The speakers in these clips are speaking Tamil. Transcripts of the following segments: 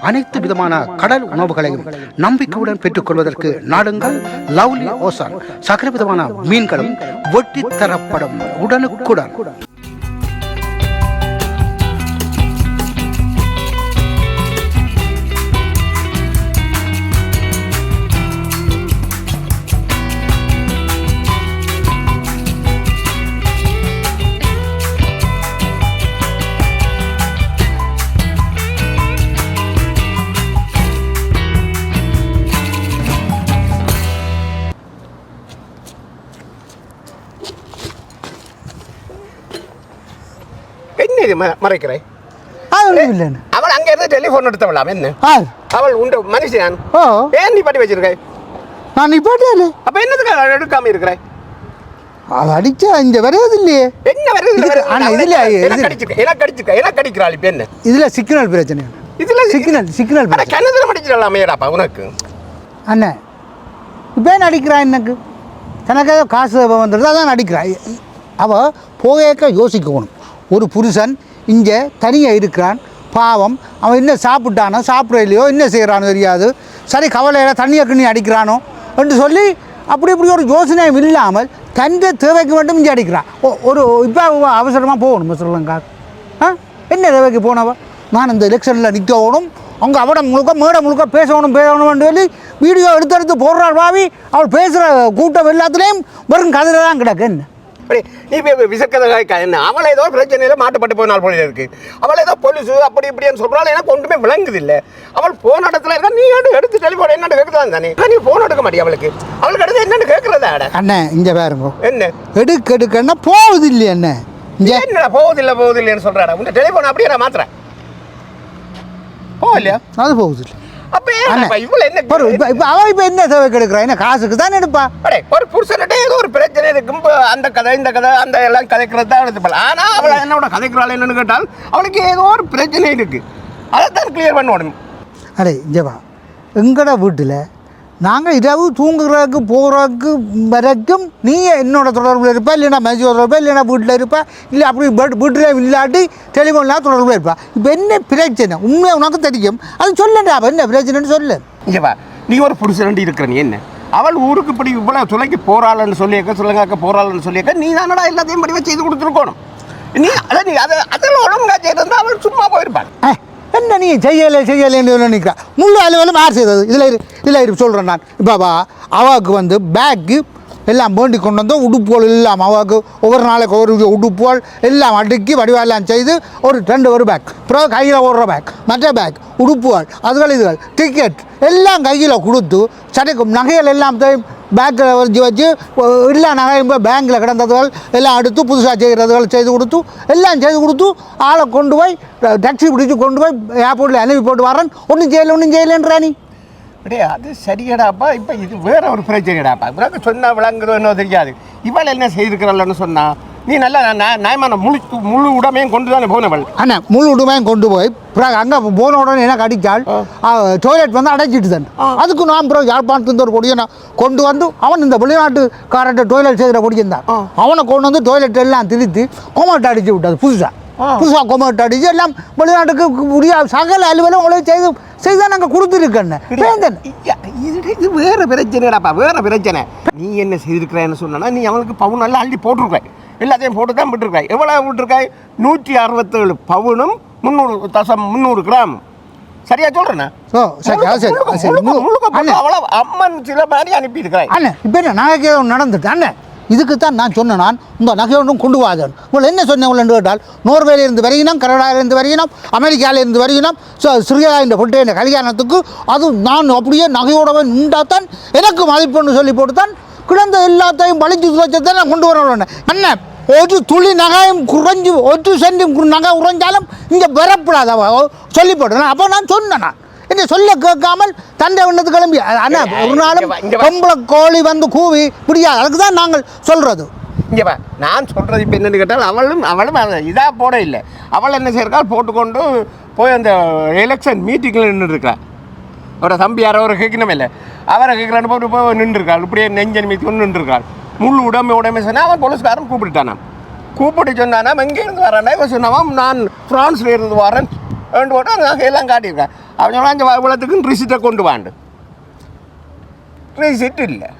அனைத்து விதமான கடல் உணவுகளையும் நம்பிக்கையுடன் பெற்றுக்கொள்வதற்கு நாடுங்கள். லவ்லி ஓசான். சகல விதமான மீன்களும் வெட்டி தரப்படும் உடனுக்குடன். என்ன இது ம- மறைக்கிறே அது ஒன்றும் இல்லைன்னு. அவள் அங்க இருந்து டெலிஃபோன் எடுத்தவளாம் என்ன? அவள் உண்டு மனுஷன் ஏன் நீ பண்ணி வச்சிருக்க? நான் நிப்பாட்டே இல்லை அப்ப என்னதுக்கு எடுக்காம இருக்கிற? அது அடிச்சா இங்கே வரையாது இல்லையே என்ன வருது? ஆனா இதுல- கடிச்சிருக்க என்ன கடிச்சிருக்க என்ன கடிக்கிறாள் இப்ப என்ன? இதில் சிக்னல் பிரச்சனை. இதுல சிக்னல் சிக்னல் கிணத்துல மடிச்சிடலாம் அமையடாப்பா உனக்கு. அண்ணே இப்போ என்ன அடிக்கிறான் எனக்கு? தனக்கு ஏதோ காசு வந்துடுது அதான் அடிக்கிறான் அவள் போகேக்க யோசிக்கணும். ஒரு புருஷன் இங்கே தனியாக இருக்கிறான். பாவம் அவன் என்ன சாப்பிட்டானோ சாப்பிட இல்லையோ என்ன செய்கிறானோ தெரியாது. சரி கவலையில் தண்ணியை கிண்ணி அடிக்கிறானோ என்று சொல்லி அப்படி இப்படி ஒரு யோசனையும் இல்லாமல் தந்த தேவைக்கு மட்டும் இங்கே அடிக்கிறான். ஓ ஒரு இப்போ அவசரமாக போகணும் ஸ்ரீலங்கா ஆ? என்ன தேவைக்கு போனவ? நான் இந்த எலெக்ஷனில் நிற்கணும் அவங்க அவட முழுக்க மேடை முழுக்க பேசணும் பேசணும்னு சொல்லி வீடியோ எடுத்து எடுத்து போடுறாள் பாவி. அவள் பேசுகிற கூட்டம் எல்லாத்துலேயும் வெறும் கதிரை தான் கிடக்கு. என்ன? அப்படி நீ போய் விசக்கதை என்ன? அவளை ஏதோ பிரச்சனையில மாட்டுப்பட்டு போனால் போல இருக்கு. அவள் ஏதோ பொலிசு அப்படி இப்படின்னு சொல்றாள். எனக்கு ஒன்றுமே விளங்குது இல்ல அவள் போன இடத்துல இருக்கா நீ எடுத்து எடுத்து டெலிஃபோன் என்னன்னு கேட்கலாம் தானே நீ? போன் எடுக்க மாட்டியா அவளுக்கு? அவளுக்கு அடுத்து என்னன்னு கேட்கறதா அண்ணே இங்கே பாருங்க. என்ன? எடுக்க எடுக்கன்னா போகுது இல்லையா என்ன என்னடா போகுதில்ல போகுதில்லைன்னு சொல்றாடா? உங்க டெலிஃபோன் அப்படியே நான் மாத்துறேன். போகலையா? அது போகுது ஏன் என்ன காசுக்கு தான் எடுப்பா? ஒரு புருஷன்கிட்ட ஏதோ ஒரு பிரச்சனை இருக்கும். இப்ப அந்த கதை இந்த கதை அந்த எல்லாம் கதைக்கிறது தான் எடுத்துப்பாள் ஆனா அவள் என்னோட கதைக்கிறாள் என்னன்னு கேட்டால் அவளுக்கு ஏதோ ஒரு பிரச்சனை இருக்கு. அதை தான் கிளியர் பண்ணணும் அடே வா எங்கட வீட்டில்? நாங்கள் இரவு தூங்குறதுக்கு போகிறதுக்கு வரைக்கும் நீ என்னோட தொடர்பில் இருப்ப இல்லைன்னா மேஜிக் தொடர்பு இல்லைன்னா வீட்டில் இருப்ப இல்லை அப்படி வீட்டு வீட்டில் இல்லாட்டி டெலிஃபோன்லாம் தொடர்பில் இருப்பா. இப்போ என்ன பிரச்சனை? உண்மை உனக்கு தெரியும்? அது சொல்லண்டா என்ன பிரச்சனைன்னு சொல்லு. இங்க வா நீ ஒரு புருஷன் இருக்கிற நீ என்ன? அவள் ஊருக்கு இப்படி இவ்வளோ சுலைக்கு போகிறாள்னு சொல்லியிருக்க சுலங்காக்க போகிறாள்னு சொல்லியிருக்க நீ தானடா எல்லாத்தையும் படிவாக செய்து கொடுத்துருக்கணும். நீ அதை நீ அதை அதில் ஒழுங்கா செய்திருந்தா அவள் சும்மா போயிருப்பாள். என்ன நீ செய்யலை செய்யலைன்னு நினைக்கிறா முழு அலுவலும் யார் செய்தது. இதில் இரு இதில் இரு சொல்கிறேன் நான். பாபா அவாவுக்கு வந்து பேக்கு எல்லாம் வேண்டி கொண்டு வந்தோம் உடுப்புகள் எல்லாம் அவாவுக்கு ஒவ்வொரு நாளைக்கு ஒரு உடுப்புகள் எல்லாம் அடுக்கி வடிவெல்லாம் செய்து ஒரு ரெண்டு ஒரு பேக் அப்புறம் கையில் ஓடுற பேக் மற்ற பேக் உடுப்புகள் அதுகள் இதுகள் டிக்கெட் எல்லாம் கையில் கொடுத்து சடைக்கும் நகைகள் எல்லாம் பேக்கில் வச்சு வச்சு எல்லா நகையும் பேங்கில் கிடந்ததுகள் எல்லாம் எடுத்து புதுசாக செய்கிறதுகள் செய்து கொடுத்து எல்லாம் செய்து கொடுத்து ஆளை கொண்டு போய் டாக்ஸி பிடிச்சி கொண்டு போய் ஏர்போர்ட்டில் அனுப்பி போட்டு வரேன். ஒன்றும் செய்யலை ஒன்றும் செய்யலைன்றா நீ? அப்படியே அது சரியடாப்பா இப்போ இது வேற ஒரு பிரச்சனைடாப்பா இவருக்கு சொன்னா விளங்குதோ என்னோ தெரியாது. இவள் என்ன செய்திருக்கிறாள்னு சொன்னா நீ நல்லா நா- நியாயமான முழு முழு உடமையும் கொண்டு தானே போனவள்? அண்ணா முழு உடுமையும் கொண்டு போய் பிறகு அங்கே போன உடனே எனக்கு அடித்தால் டாய்லெட் வந்து அடைச்சிட்டு தான். அதுக்கு நான் பிறகு யாழ்ப்பாணத்துலேருந்து ஒரு நான் கொண்டு வந்து அவன் இந்த வெளிநாட்டுக்காரர்கிட்ட டாய்லெட் செய்கிற பொடியன் தான் அவனை கொண்டு வந்து டாய்லெட் எல்லாம் திருத்தி கொமட்டை அடிச்சு விட்டது புதுசாக புதுசாக கொமட்டை அடிச்சு எல்லாம் வெளிநாட்டுக்கு உரிய சகல அலுவலும் உங்களுக்கு செய்து செய்து தான் நாங்கள் கொடுத்துருக்கேன் வேந்தன் ஐயா, இது வேற பிரச்சனைடாப்பா வேற பிரச்சனை. நீ என்ன செய்திருக்கிறேன்னு சொன்னா நீ அவனுக்கு பவுன் எல்லாம் அள்ளி போட்டிருக்காய். எல்லாத்தையும் போட்டு தான் விட்டுருக்காய். எவ்வளோ விட்டுருக்காய்? நூற்றி அறுபத்தேழு பவுனும் முந்நூறு தசம் முந்நூறு கிராம். சரியா சொல்றேண்ணா? அம்மன் சில மாதிரி அனுப்பியிருக்கிறாய். அண்ணே இப்போ என்ன நகைக்கு ஏதோ நடந்துட்டு அண்ணே இதுக்கு தான் நான் சொன்னேன் நான் இந்த நகையொன்றும் கொண்டு வாதன். உங்களை என்ன சொன்னேன் என்று கேட்டால் நோர்வேலிருந்து வருகினோம் வரையினோம் கனடாவில இருந்து வரையினோம் அமெரிக்காவில வரையினோம் ஸோ ஸ்ரீலங்கா இந்த பொட்டு கல்யாணத்துக்கு அதுவும் நான் அப்படியே நகையோடவே நின்றாத்தான் எனக்கு மதிப்புன்னு சொல்லி போட்டு தான் கிடந்த எல்லாத்தையும் பழிச்சு துவைச்சதை நான் கொண்டு வரணும் என்ன? ஒரு துளி நகையும் குறைஞ்சு ஒரு சென்டும் நகை உறைஞ்சாலும் இங்கே வரப்படாத சொல்லி போட்டேன் அப்போ நான் சொன்னேன் நான். என்ன சொல்ல கேட்காமல் தண்டை வண்ணத்து கிளம்பி. அண்ணா ஒரு நாளும். பொம்பளை கோழி வந்து கூவி பிடிக்காது அதுக்கு தான் நாங்கள் சொல்கிறது இங்கே நான் சொல்கிறது இப்போ என்னன்னு கேட்டால் அவளும் அவளும் இதாக போட இல்லை. அவள் என்ன செய்யிருக்காள் போட்டுக்கொண்டு போய் அந்த எலெக்ஷன் மீட்டிங்கில் நின்றுருக்கா அவரை தம்பி யாரோ ஒரு கேட்கணும் இல்லை. அவரை கேட்குறான்னு போட்டு போய் நின்றுருக்காள். இப்படியே நெஞ்சன் மீத்தி கொண்டு நின்றுருக்காள். முழு உடம்பு உடம்பு சொன்னால் அவன் போலீஸ்காரன் கூப்பிட்டுட்டானாம். கூப்பிட்டு சொன்னானா எங்கே இருந்து வரானா இவன் சொன்னாவாம் நான் ஃப்ரான்ஸில் இருந்து வரேன். ரெண்டு போட்டு அந்த நகையெல்லாம் காட்டியிருக்கேன் அவன் சொன்னா இந்த இவ்வளோத்துக்கும் ரிசிட்டை கொண்டு வாண்டு ரிசிட் இல்லை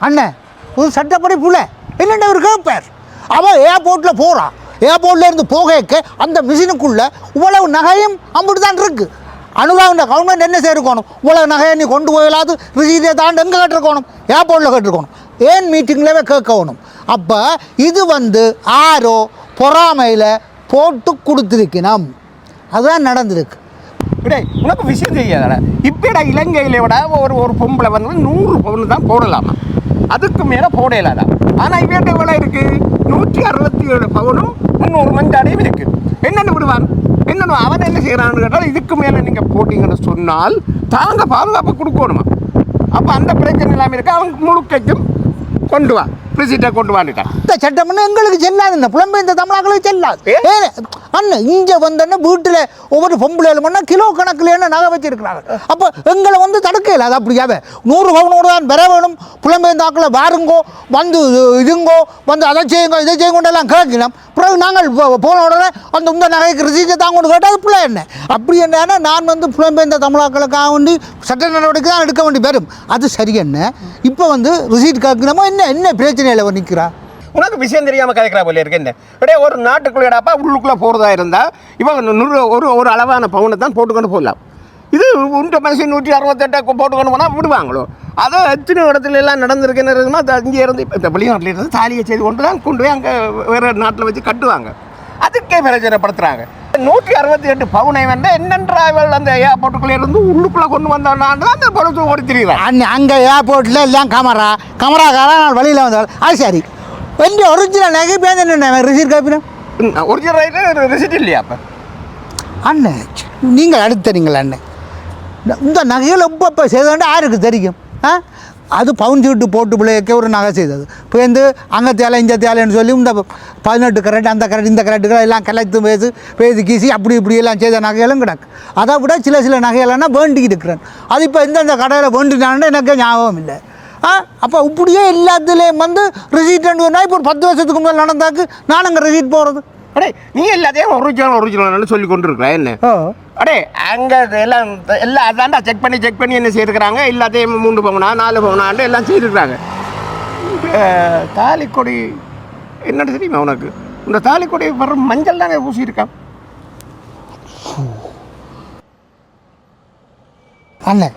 அண்ணன் ஒரு சட்டப்படி புள்ள என்னென்ன ஒரு கேட்பார் அவன் ஏர்போர்ட்டில் போகிறான் ஏர்போர்ட்ல இருந்து போகைக்கு அந்த மிஷினுக்குள்ளே இவ்வளவு நகையும் அம்பிட்டு தான் இருக்கு அனுபவம் கவர்மெண்ட் என்ன செய்யிருக்கணும் இவ்வளவு நகையை நீ கொண்டு போயிடாது ரிசீட்டை தாண்டி எங்கே கேட்டிருக்கணும் ஏர்போர்ட்டில் கேட்டிருக்கணும் ஏன் மீட்டிங்லவே கேட்கணும் அப்போ இது வந்து ஆரோ பொறாமையில் போட்டு கொடுத்துருக்கணும் அதுதான் நடந்திருக்கு இடே உனக்கு விஷயம் தெரியாதடா இப்போடா இலங்கையில விட ஒரு ஒரு பொம்பளை வந்து நூறு பவுன் தான் போடலாமா? அதுக்கு மேலே போடலாடா ஆனால் இவன் எவ்வளோ இருக்குது நூற்றி அறுபத்தி ஏழு பவுனும் முந்நூறு மஞ்சாடையும் இருக்குது என்னென்னு விடுவான்? என்னென்னு அவன் என்ன செய்கிறான்னு கேட்டால் இதுக்கு மேலே நீங்கள் போட்டிங்கன்னு சொன்னால் தாங்க பாதுகாப்பு கொடுக்கணுமா? அப்போ அந்த பிரச்சனை இல்லாமல் இருக்கு. அவன் முழுக்கைக்கும் கொண்டு வா. ரிசீட்டை கொண்டு வான்னுட்டான் இந்த சட்டம்னு எங்களுக்கு செல்லாது. இந்த புலம்பெயர்ந்த தமிழர்களுக்கு செல்லாது. அண்ணன் இங்கே வந்தோன்னா வீட்டில் ஒவ்வொரு பொம்பளை பண்ணா கிலோ கணக்கில் என்ன நகை வச்சிருக்கிறாங்க அப்போ எங்களை வந்து தடுக்கல அது அப்படியாவே நூறு பவுனோடு தான் பெற வேணும். புலம்பெயர்ந்தாக்களை வாருங்கோ வந்து இதுங்கோ வந்து அதை செய்யுங்க இதை செய்யுங்க எல்லாம் கேட்கலாம். பிறகு நாங்கள் போன உடனே அந்த இந்த நகைக்கு ரிசீட்டை தான் கொண்டு கேட்டால் பிள்ளை என்ன? அப்படி என்ன நான் வந்து புலம்பெயர்ந்த தமிழர்களுக்காக வேண்டி சட்ட நடவடிக்கை தான் எடுக்க வேண்டி வரும். அது சரி என்ன? இப்போ வந்து ரிசீட் கேட்கணுமோ? என்ன? என்ன பிரச்சனையில் நிற்கிறா உனக்கு விஷயம் தெரியாமல் கதைக்கிறா போல இருக்கேன் அப்படியே ஒரு நாட்டுக்குள்ளேடாப்பா உள்ளுக்குள்ளே போகிறதா இருந்தால் இவன் நூறு ஒரு ஒரு அளவான பவுனை தான் போட்டுக்கொண்டு போடலாம் இது உண்ட மனுஷன் நூற்றி அறுபத்தெட்டை போட்டுக்கொண்டு போனால் விடுவாங்களோ? அதோ எத்தனை இடத்துல எல்லாம் நடந்திருக்குன்னு இருக்குன்னா அது அங்கே இருந்து இப்போ இந்த வெளிநாட்டில் இருந்து தாலியை செய்து கொண்டு தான் கொண்டு போய் அங்கே வேறு நாட்டில் வச்சு கட்டுவாங்க. அதுக்கே பிரச்சனைப்படுத்துகிறாங்க நூற்றி அறுபத்தி எட்டு பவுனை வந்து என்னென்ற அந்த ஏர்போர்ட்டுக்குள்ளே இருந்து உள்ளுக்குள்ளே கொண்டு வந்தான்னு அந்த பொழுது ஓடி திரிகிறான் அன்னை அங்கே ஏர்போர்ட்டில் எல்லாம் கேமரா கேமராக்காரன் நான் வழியில் வந்தாள் அது சரி. ஒரிஜினல் நகை பேர் என்ன ரிசீட் காப்பினா? ஒரிஜினல் ரைட்டு ரிசிட் இல்லையா அப்போ? அண்ணன் ச்ச, நீங்கள் அடுத்தறீங்களா அண்ணன் இந்த- இந்த நகைகள் எப்போ இப்போ செய்தோண்டு யாருக்கு தெரியும்? ஆ? அது பவுன் சீட்டு போட்டு பிள்ளைக்க ஒரு நகை செய்தது. இப்போ வந்து அங்கே தேலை இந்த தேலைன்னு சொல்லி இந்த பதினெட்டு கரெக்ட் அந்த கரெக்ட் இந்த கரெக்டுகள் எல்லாம் கலைத்து பேசு பேசி கீசி அப்படி இப்படி எல்லாம் செய்த நகைகளும் கிடக்கு. அதை விட சில சில நகைகளெல்லாம் வேண்டிக்கிட்டு இருக்கிறேன் அது இப்போ எந்தெந்த கடையில் வேண்டினான்னு எனக்கு ஞாபகம் இல்லை. ஆ அப்போ இப்படியே எல்லாத்துலேயும் வந்து ரிசீட் இப்போ ஒரு பத்து வருஷத்துக்கு முன்னாடி நடந்தாக்கு நான் அங்கே ரிசீட் போகிறது அடே நீ எல்லாத்தையும் ஒரிஜினல் ஒரிஜினல்னு சொல்லி கொண்டு இருக்கிற என்ன? அடே அங்கே எல்லாம் எல்லாம் அதான்டா செக் பண்ணி செக் பண்ணி என்ன செய்திருக்கிறாங்க எல்லாத்தையும் மூன்று பவுனா நாலு பவுனாண்டு எல்லாம் செய்திருக்கிறாங்க தாலிக்கொடி என்னன்னு தெரியுமா உனக்கு? இந்த தாலிக்கொடி வர மஞ்சள் தானே பூசியிருக்கான்? அண்ணன்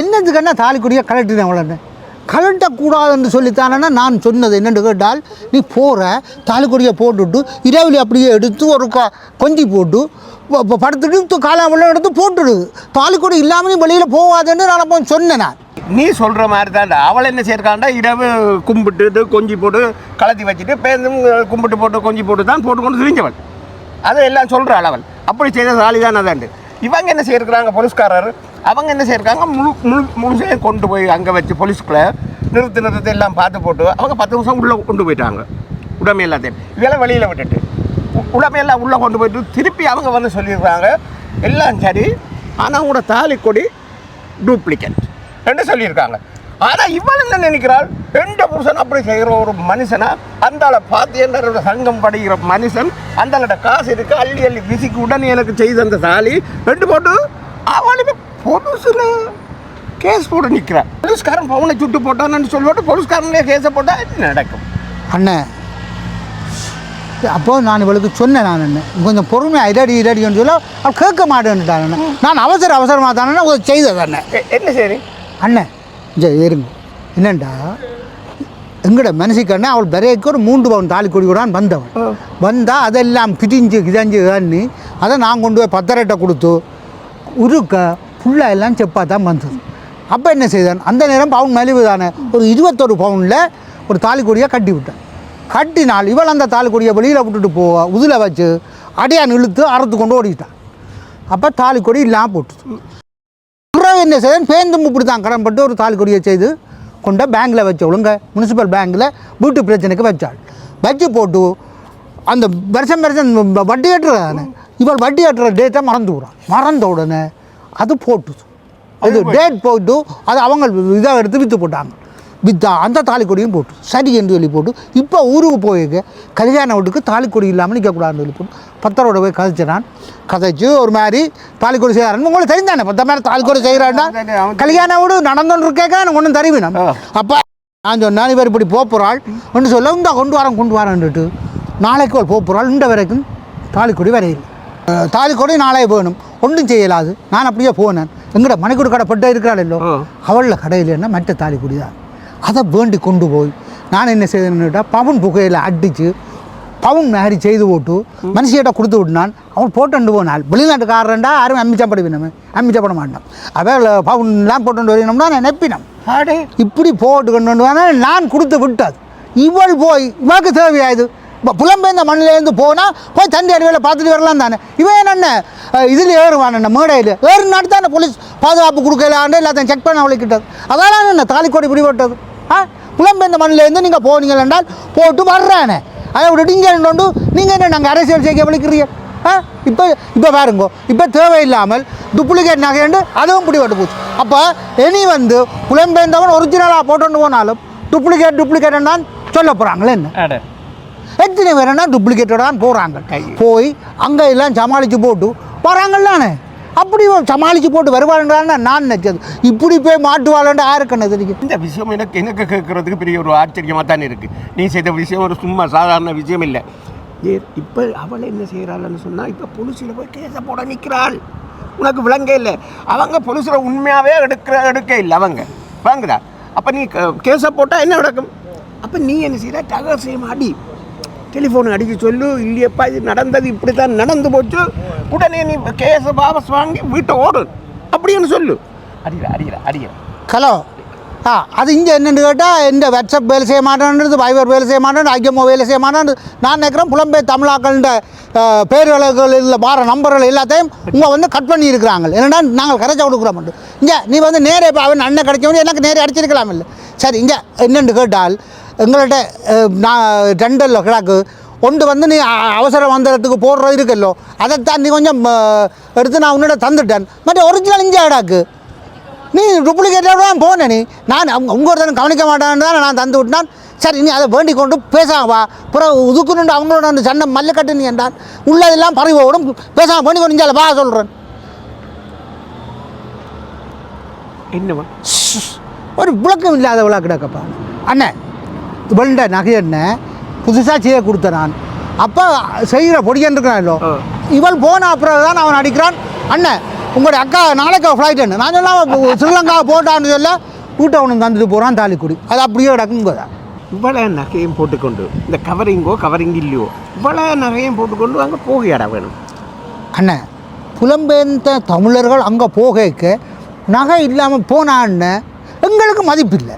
என்னதுக்கண்ணா தாலிக்குடியை கலட்டினேன் கழட்டக்கூடாது என்று சொல்லித்தானே நான் சொன்னது என்னென்று கேட்டால் நீ போகிற தாலுக்குடியை போட்டுவிட்டு இரவில் அப்படியே எடுத்து ஒரு க கொஞ்சி போட்டு படுத்துட்டு காலாமல் எடுத்து போட்டுடு. தாலுக்குடி இல்லாமல் நீ வெளியில் போகாதுன்னு நான் அப்போ சொன்னேன் நான். நீ சொல்கிற மாதிரி தான்டா அவளை என்ன செய்யறாண்டா இரவு கும்பிட்டுட்டு கொஞ்சி போட்டு கலத்தி வச்சுட்டு பேருந்தும் கும்பிட்டு போட்டு கொஞ்சி போட்டு தான் போட்டுக்கொண்டு திரிஞ்சவள். அதை எல்லாம் சொல்கிறாள் அவள் அப்படி செய்த சாலி தான் அதாண்டு இவங்க என்ன செய்யிருக்கிறாங்க போலீஸ்காரர்? அவங்க என்ன செய்யிருக்காங்க? முழு முழு முழுசையும் கொண்டு போய் அங்கே வச்சு போலீஸ்குள்ளே நிறுத்து நிறுத்து எல்லாம் பார்த்து போட்டு அவங்க பத்து நிமிஷம் உள்ளே கொண்டு போயிட்டாங்க. உடமை எல்லாத்தையும். இதெல்லாம் வெளியில் விட்டுட்டு. உடமையெல்லாம் உள்ளே கொண்டு போயிட்டு திருப்பி அவங்க வந்து சொல்லியிருக்காங்க. எல்லாம் சரி. ஆனால் உங்களோட தாலிக்கொடி டூப்ளிகேட் என்று சொல்லியிருக்காங்க. ஆனால் இவள் என்ன நினைக்கிறாள்? ரெண்டு புருஷன் அப்படி செய்கிற ஒரு மனுஷனா? அந்தால பாத்தியன்ற சங்கம் படுகிற மனுஷன்? அந்தாலோட காசு இருக்குது அள்ளி அள்ளி விசிக்கு உடனே எனக்கு செய்த அந்த தாலி. ரெண்டு போட்டு அவளுமே பொதுசுல கேஸ் போட்டு நிற்கிறான் போலீஸ்காரன் பவுனை சுட்டு போட்டான்னு சொல்லிவிட்டு போலீஸ்காரனே கேஸை போட்டால் என்ன நடக்கும்? அண்ணன் அப்போ நான் இவளுக்கு சொன்னேன் நான் என்ன கொஞ்சம் பொறுமையாக இடடி இடடின்னு சொல்ல. அவள் கேட்க மாட்டேன்ட்டான் நான் அவசர அவசரமாக தானே ஒரு செய்தது அண்ணன் என்ன சரி? அண்ணன் இங்கே ஏறுங்க என்னண்டா? எங்கட மனசுக்கு அவள் பிறகு ஒரு மூன்று பவுன் தாலி கொடி கூடான்னு வந்தவன். வந்தால் அதெல்லாம் பிடிஞ்சு கிதஞ்சு அதை நான் கொண்டு போய் பத்தரட்டை கொடுத்து உருக்க ஃபுல்லாக எல்லாம் செப்பாக தான் வந்தது அப்போ என்ன செய்தான்? அந்த நேரம் பவுன் மலிவு தானே ஒரு இருபத்தொரு பவுனில் ஒரு தாலிக்கொடியாக கட்டி விட்டேன் கட்டினால் இவள் அந்த தாலிக்கொடியை வெளியில் விட்டுட்டு போக உதில வச்சு அடையான் இழுத்து அறுத்து கொண்டு ஓடிக்கிட்டான் அப்போ தாலிக்கொடி இல்லாமல் போட்டுது. பிறகு என்ன செய்தேன்? பேந்தும் இப்படி தான் கடன்பட்டு ஒரு தாலிக்கொடியை செய்து கொண்ட பேங்கில் வச்சவளுங்க முனிசிபல் பேங்க்கில் வீட்டு பிரச்சனைக்கு வச்சாள். வச்சு போட்டு அந்த வருஷம் வருஷம் வட்டி கட்டுறதானே? இவள் வட்டி கட்டுற டேட்டை மறந்து விடுறான் மறந்த உடனே அது போட்டுது. அது டேட் போட்டு. அது அவங்க இதாக எடுத்து விற்று போட்டாங்க. வித்தா அந்த தாலிக்கொடியும் போட்டு சரி என்று சொல்லி போட்டு இப்போ ஊருக்கு போயிருக்க. கல்யாண வீட்டுக்கு தாலிக்கொடி இல்லாமல் நிற்கக்கூடாதுன்னு சொல்லி போட்டு பத்தரோட போய் கதைச்சு நான் கதைச்சு ஒரு மாதிரி தாலிக்கொடி செய்கிறான்னு உங்களுக்கு தெரிந்தானே? பத்த மாதிரி தாலிக்கொடி செய்கிறான்னா கல்யாண வீடு நடந்துன்னு இருக்கேக்க எனக்கு ஒன்றும் தருவினம். அப்போ நான் சொன்னேன் இவர் இப்படி போப்புறாள் ஒன்று சொல்ல இந்த கொண்டு வரேன் கொண்டு வரேன்ட்டு நாளைக்கு ஒரு போப்புறாள் இந்த வரைக்கும் தாலிக்கொடி வரையில் தாலிக்கொடி நாளே வேணும். ஒன்றும் செய்யலாது. நான் அப்படியே போனேன். எங்கட மணிக்கூட கடை பட்ட இருக்கிறாள் இல்லோ. அவளில் கடையில் என்ன மற்ற தாலிக்கொடி தான் அதை வேண்டி கொண்டு போய் நான் என்ன செய்தேன்னுட்டா பவுன் புகையில் அடித்து பவுன் மாதிரி செய்து போட்டு மனுஷியிட்ட கொடுத்து விட்டுனான். அவன் போட்டு போனாள். வெளிநாட்டுக்காரன்டா யாரும் அம்மிச்சப்பட வேணும் அம்மிச்சப்பட மாட்டான். அவள் பவுன்லாம் போட்டு வரணும்னா நான் நெப்பினோம் ஆடே. இப்படி போட்டு கொண்டு வந்து வந்தா நான் கொடுத்து விட்டது. இவள் போய் இவளுக்கு தேவையாயுது? இப்போ புலம்பெயர்ந்த மண்ணிலேருந்து போனால் போய் தண்டி அடிவில் பார்த்துட்டு வரலாம் தானே. இவன் என்னென்ன? இதில் ஏறுவான் என்ன மேடையில். ஏறு தானே போலீஸ் பாதுகாப்பு கொடுக்கலான்னு எல்லாத்தையும் செக் பண்ண அவளுக்கிட்டது. அதெல்லாம் என்ன தாலிக்கோடி பிடிபட்டது? ஆ? புலம்பெயர்ந்த மண்ணிலேருந்து நீங்கள் போனீங்கள் என்றால் போட்டு வர்றானே. அதை விட்டுட்டு இங்கே கொண்டு நீங்கள் என்ன நாங்கள் அரசியல் செய்ய விழிக்கிறீங்க ஆ? இப்போ இப்போ பாருங்கோ இப்போ தேவையில்லாமல் டூப்ளிகேட் நகைண்டு அதுவும் பிடிபட்டு போச்சு. அப்போ இனி வந்து புலம்பெயர்ந்தவன் ஒரிஜினலாக போட்டு போனாலும் டூப்ளிகேட் டூப்ளிகேட் தான் சொல்ல போகிறாங்களே என்ன? எத்தனை பேர்னா டூப்ளிகேட்டோட தான் போகிறாங்க கை. போய் அங்கே எல்லாம் சமாளித்து போட்டு வராங்கல்லானே அப்படி சமாளித்து போட்டு வருவாங்கன்னு நான் நினச்சது. இப்படி போய் மாட்டுவாளன்னு யாருக்கு தெரியும்? இந்த விஷயம் எனக்கு எனக்கு கேட்குறதுக்கு பெரிய ஒரு ஆச்சரியமாக தானே இருக்குது நீ செய்த விஷயம் ஒரு சும்மா சாதாரண விஷயம் இல்லை. ஏ இப்போ அவள் என்ன செய்கிறாள்னு சொன்னால் இப்போ பொலிசில் போய் கேஸை போட நிற்கிறாள் உனக்கு விளங்க இல்லை. அவங்க பொலிசில் உண்மையாகவே எடுக்கிற எடுக்க இல்லை அவங்க. வாங்குதா அப்போ நீ கேஸை போட்டால் என்ன நடக்கும்? அப்போ நீ என்ன செய்கிற ரகசியம் அடி. டெலிஃபோன் அடிக்க சொல்லு இல்லையப்பா இது நடந்தது இப்படி தான் நடந்து போச்சு. உடனே நீ கேஸை வாபஸ் வாங்கி வீட்டை ஓடு அப்படின்னு சொல்லு. அடிக்கிற அடிக்கிற அடிக்கிற ஹலோ. ஆ அது இங்கே என்னென்னு கேட்டால் இந்த வாட்ஸ்அப் வேலை செய்ய மாட்டேன்றது வைபர் வேலை செய்ய மாட்டேன் ஐஎம்ஓ வேலை செய்ய மாட்டேன் நான் நினைக்கிறேன் புலம்பெயர் தமிழாக்கள்ன்ற பேர் இல்லை வார நம்பர்கள் எல்லாத்தையும் இங்கே வந்து கட் பண்ணியிருக்கிறாங்க. என்னென்னா நாங்கள் கரைச்சா கொடுக்குறோம் மட்டும். இங்கே நீ வந்து நேரே இப்போ அவன் அண்ணன் கிடைச்சவன் எனக்கு நேரே அடிச்சிருக்கலாம் இல்லை. சரி இங்கே என்னென்னு கேட்டால் எங்கள்கிட்ட நான் ரெண்டல்ல கிழக்கு ஒன்று வந்து நீ அவசர வந்ததுக்கு போடுறது இருக்குல்லோ அதைத்தான் நீ கொஞ்சம் எடுத்து நான் உன்னிட தந்துட்டேன். மற்ற ஒரிஜினல் இங்கே இடாக்கு நீ டூப்ளிகேட்டோட தான் போன நீ. நான் அவங்க உங்க ஒருத்தரும் கவனிக்க மாட்டான்னு தான் நான் தந்து விட்டான். சரி நீ அதை வேண்டி கொண்டு பேசாம வா. அப்புறம் உதுக்குன்னு அவங்களோட அந்த சண்டை மல்லு கட்டு நீ என்றான். உள்ளதெல்லாம் பறிவோடும் பேசாம வேண்டி கொண்டு இஞ்சால வா சொல்கிறேன் என்னவா ஒரு விளக்கம் இல்லாத விழா கிடக்கப்பா. அண்ணன் இவள்ட நகை என்ன? புதுசாக செய்ய கொடுத்த நான். அப்போ செய்கிற பொடியன் இருக்கிறான் ஆ. இவள் போன அப்புறம் தான் அவன் அடிக்கிறான். அண்ணன் உங்களுடைய அக்கா நாளைக்கு ஃப்ளைட் என்ன? நான் சொல்லாம் ஸ்ரீலங்கா போட்டான்னு சொல்ல வீட்டை ஒன்று தந்துட்டு போகிறான் தாலிக்குடி. அது அப்படியே கிடக்குங்க இவ்வளோ நகையும் போட்டுக்கொண்டு இந்த கவரிங்கோ கவரிங் இல்லையோ இவ்வளோ நகையும் போட்டுக்கொண்டு அங்கே போகையாடா வேணும். அண்ணன் புலம்பெயர்ந்த தமிழர்கள் அங்கே போகைக்கு நகை இல்லாமல் போனான்னு எங்களுக்கு மதிப்பில்லை.